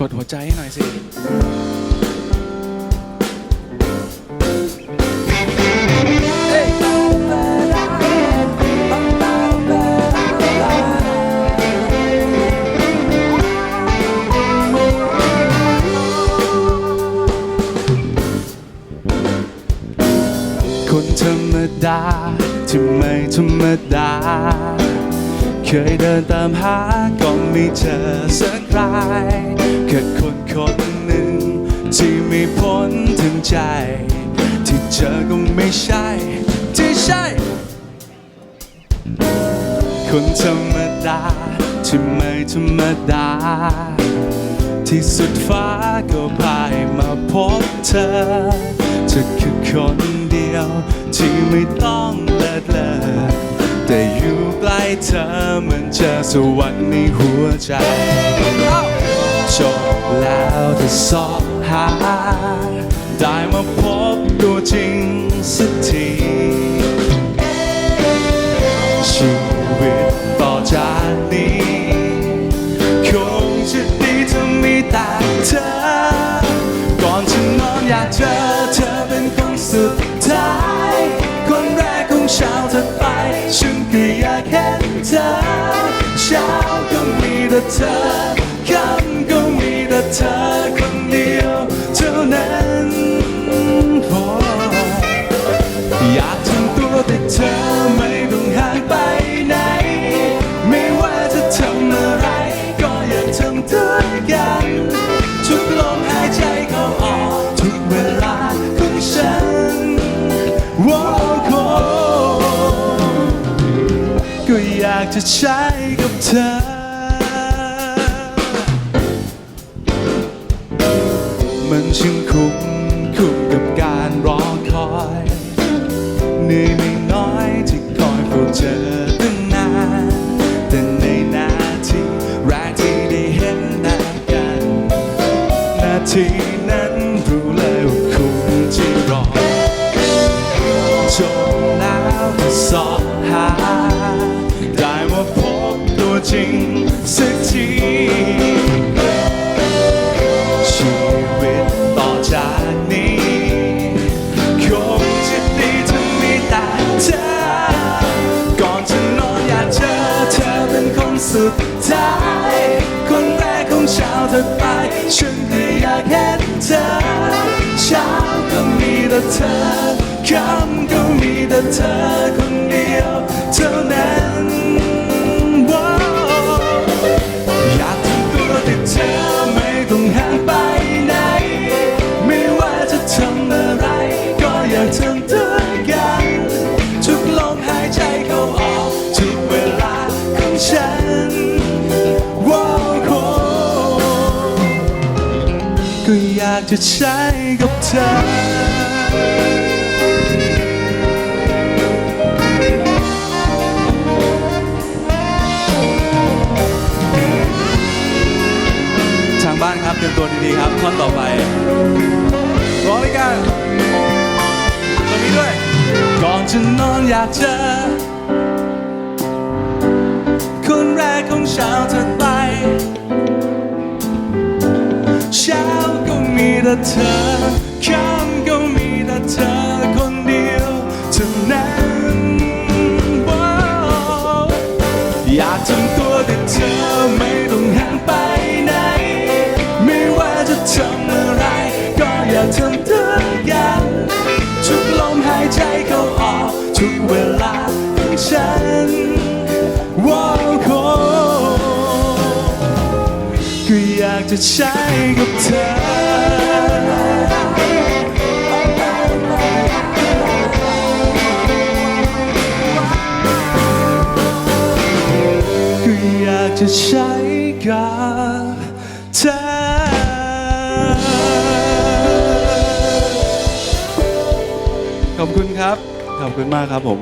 กดหัวใจให้หน่อยสิคนธรรมดาที่ไม่ธรรมดา เคยเดินตามหาก็ไม่เจอสักรายแค่คนคนหนึ่ง ที่มีพ้นถึงใจ ที่เจอก็ไม่ใช่ ที่ใช่ คนธรรมดา ที่ไม่ธรรมดา ที่สุดฟ้าก็พายมาพบเธอเธอคือคนเดียว ที่ไม่ต้องเลิศเลอแต่อยู่ เธอเหมือนเจอสวรรค์ในหัวใจจบแล้วที่สอบหา ได้มาพบตัวจริงสักทีชีวิตต่อจากนี้ คงจะดีถ้ามีแต่เธอ ก่อนจะนอนอยากเจอเธอเป็นคนสุดท้าย คนแรกของเช้าถัดไป เห็นเธอ จะใช้กับเธอ มันช่างคุ้มคุ้มกับการรอคอยเหนื่อยไม่น้อยที่คอยเฝ้าเจอตั้งนานแต่ในนาทีแรกที่ได้เห็นหน้ากันนาที สุดท้าย คนแรกของเช้าถัดไป ฉันก็อยากเห็นเธอ เช้าก็มีแต่เธอค่ำก็มีแต่เธอคนเดียวเท่ จะใช้กับเธอทางบ้านครับเตรียมตัวดีๆครับท่อนต่อไปร้องด้วยกันตรงนี้ด้วย ก่อนจะนอนอยากเจอคนแรกของเช้าถัดไปเช้า แต่เธอค่ำก็มีแต่เธอคนเดียวเท่านั้นอยากทำตัวแต่เธอไม่ต้องห่างไปไหน ไม่ว่าจะทำอะไร ก็อยากทำด้วยกันทุกลมหายใจเข้าออกทุกเวลาของฉันว้าวโคก็อยากจะใช้กับเธอ จะใช้กับเธอขอบคุณครับ ขอบคุณมากครับผม